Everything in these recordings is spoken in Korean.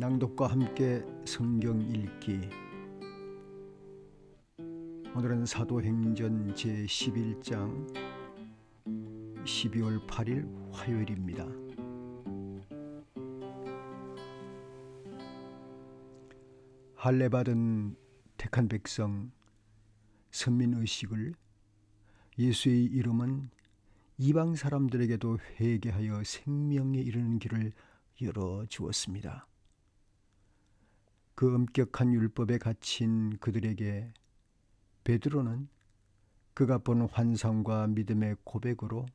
낭독과 함께 성경 읽기 오늘은 사도행전 제11장 12월 8일 화요일입니다. 할례 받은 택한 백성 선민 의식을 예수의 이름은 이방 사람들에게도 회개하여 생명에 이르는 길을 열어 주었습니다. 그 엄격한 율법에 갇힌 그들에게 베드로는 그가 본 환상과 믿음의 고백으로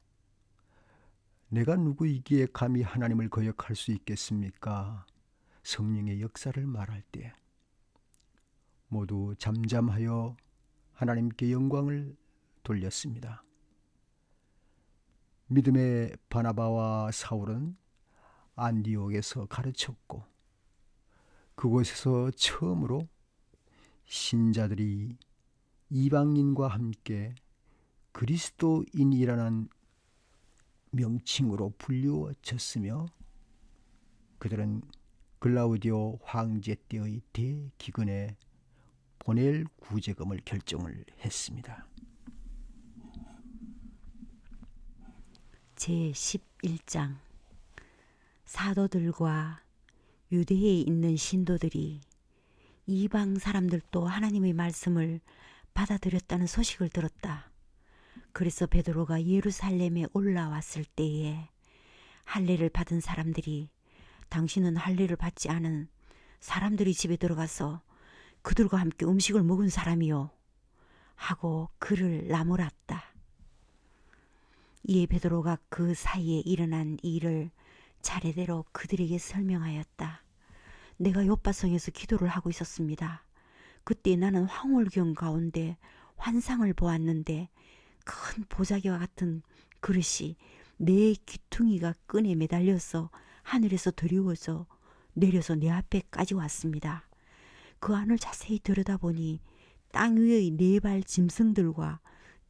내가 누구이기에 감히 하나님을 거역할 수 있겠습니까? 성령의 역사를 말할 때 모두 잠잠하여 하나님께 영광을 돌렸습니다. 믿음의 바나바와 사울은 안디옥에서 가르쳤고 그곳에서 처음으로 신자들이 이방인과 함께 그리스도인이라는 명칭으로 불리워졌으며 그들은 글라우디오 황제 때의 대기근에 보낼 구제금을 결정을 했습니다. 제 11장 사도들과 유대에 있는 신도들이 이방 사람들도 하나님의 말씀을 받아들였다는 소식을 들었다. 그래서 베드로가 예루살렘에 올라왔을 때에 할례를 받은 사람들이 당신은 할례를 받지 않은 사람들이 집에 들어가서 그들과 함께 음식을 먹은 사람이요 하고 그를 나무랐다. 이에 베드로가 그 사이에 일어난 일을 차례대로 그들에게 설명하였다. 내가 요바성에서 기도를 하고 있었습니다. 그때 나는 황홀경 가운데 환상을 보았는데 큰 보자기와 같은 그릇이 내 귀퉁이가 끈에 매달려서 하늘에서 드리워져 내려서 내 앞에까지 왔습니다. 그 안을 자세히 들여다보니 땅 위의 네 발 짐승들과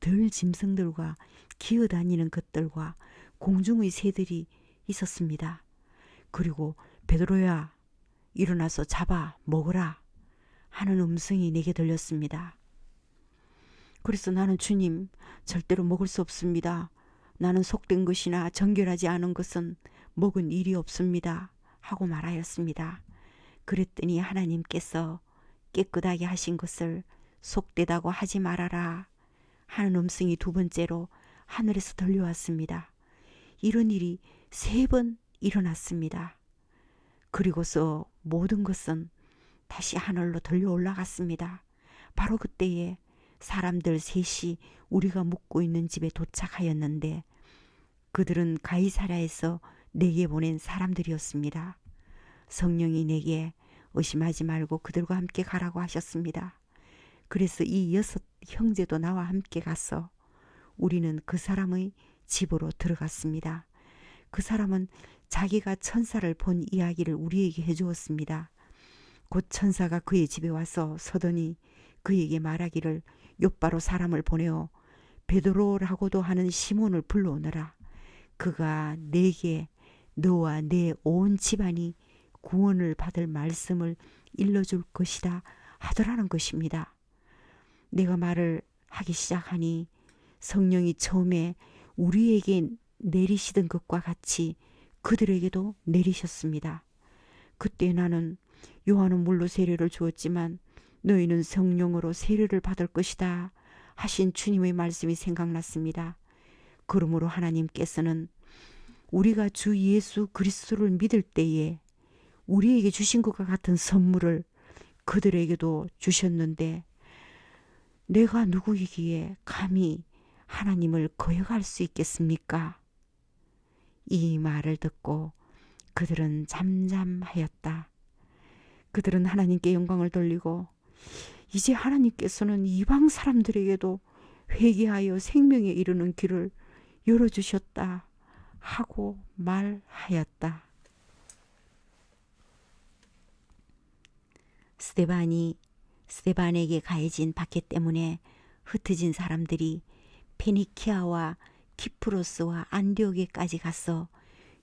들 짐승들과 기어다니는 것들과 공중의 새들이 있었습니다. 그리고 베드로야 일어나서 잡아 먹으라 하는 음성이 내게 들렸습니다. 그래서 나는 주님 절대로 먹을 수 없습니다. 나는 속된 것이나 정결하지 않은 것은 먹은 일이 없습니다. 하고 말하였습니다. 그랬더니 하나님께서 깨끗하게 하신 것을 속되다고 하지 말아라 하는 음성이 두 번째로 하늘에서 들려왔습니다. 이런 일이 세 번 일어났습니다. 그리고서 모든 것은 다시 하늘로 들려 올라갔습니다. 바로 그때에 사람들 셋이 우리가 묵고 있는 집에 도착하였는데 그들은 가이사라에서 내게 보낸 사람들이었습니다. 성령이 내게 의심하지 말고 그들과 함께 가라고 하셨습니다. 그래서 이 여섯 형제도 나와 함께 가서 우리는 그 사람의 집으로 들어갔습니다. 그 사람은 자기가 천사를 본 이야기를 우리에게 해주었습니다. 곧 천사가 그의 집에 와서 서더니 그에게 말하기를 요바로 사람을 보내어 베드로라고도 하는 시몬을 불러오너라. 그가 내게 너와 내 온 집안이 구원을 받을 말씀을 일러줄 것이다 하더라는 것입니다. 내가 말을 하기 시작하니 성령이 처음에 우리에게 내리시던 것과 같이 그들에게도 내리셨습니다. 그때 나는 요한은 물로 세례를 주었지만 너희는 성령으로 세례를 받을 것이다 하신 주님의 말씀이 생각났습니다. 그러므로 하나님께서는 우리가 주 예수 그리스도를 믿을 때에 우리에게 주신 것과 같은 선물을 그들에게도 주셨는데 내가 누구이기에 감히 하나님을 거역할 수 있겠습니까? 이 말을 듣고 그들은 잠잠하였다. 그들은 하나님께 영광을 돌리고 이제 하나님께서는 이방 사람들에게도 회개하여 생명에 이르는 길을 열어주셨다 하고 말하였다. 스테반이 스테반에게 가해진 박해 때문에 흩어진 사람들이 페니키아와 키프로스와 안디오게까지 가서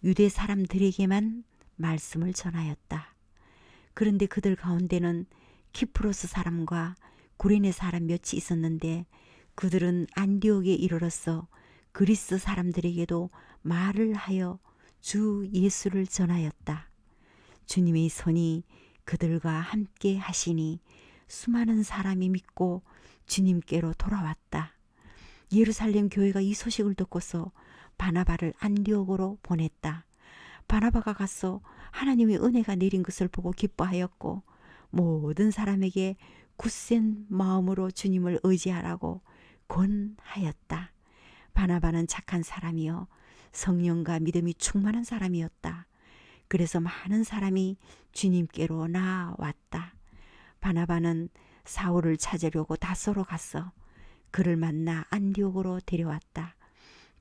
유대 사람들에게만 말씀을 전하였다. 그런데 그들 가운데는 키프로스 사람과 구레네 사람 몇이 있었는데 그들은 안디옥에 이르러서 그리스 사람들에게도 말을 하여 주 예수를 전하였다. 주님의 손이 그들과 함께 하시니 수많은 사람이 믿고 주님께로 돌아왔다. 예루살렘 교회가 이 소식을 듣고서 바나바를 안디옥으로 보냈다. 바나바가 가서 하나님의 은혜가 내린 것을 보고 기뻐하였고 모든 사람에게 굳센 마음으로 주님을 의지하라고 권하였다. 바나바는 착한 사람이요 성령과 믿음이 충만한 사람이었다. 그래서 많은 사람이 주님께로 나왔다. 바나바는 사울을 찾으려고 다소로 갔어. 그를 만나 안디옥으로 데려왔다.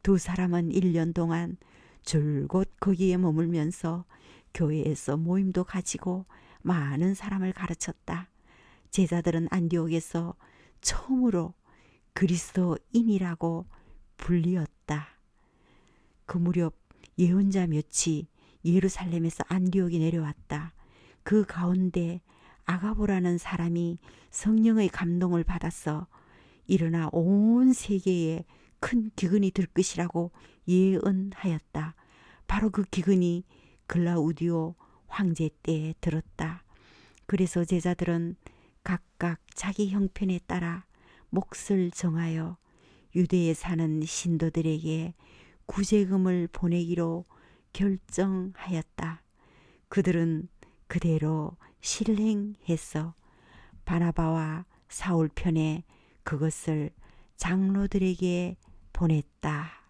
두 사람은 1년 동안 줄곧 거기에 머물면서 교회에서 모임도 가지고 많은 사람을 가르쳤다. 제자들은 안디옥에서 처음으로 그리스도인이라고 불리었다. 그 무렵 예언자 몇이 예루살렘에서 안디옥에 내려왔다. 그 가운데 아가보라는 사람이 성령의 감동을 받았어 일어나 온 세계에 큰 기근이 들 것이라고 예언하였다. 바로 그 기근이 글라우디오 황제 때에 들었다. 그래서 제자들은 각각 자기 형편에 따라 몫을 정하여 유대에 사는 신도들에게 구제금을 보내기로 결정하였다. 그들은 그대로 실행했어. 바나바와 사울 편에 그것을 장로들에게 보냈다.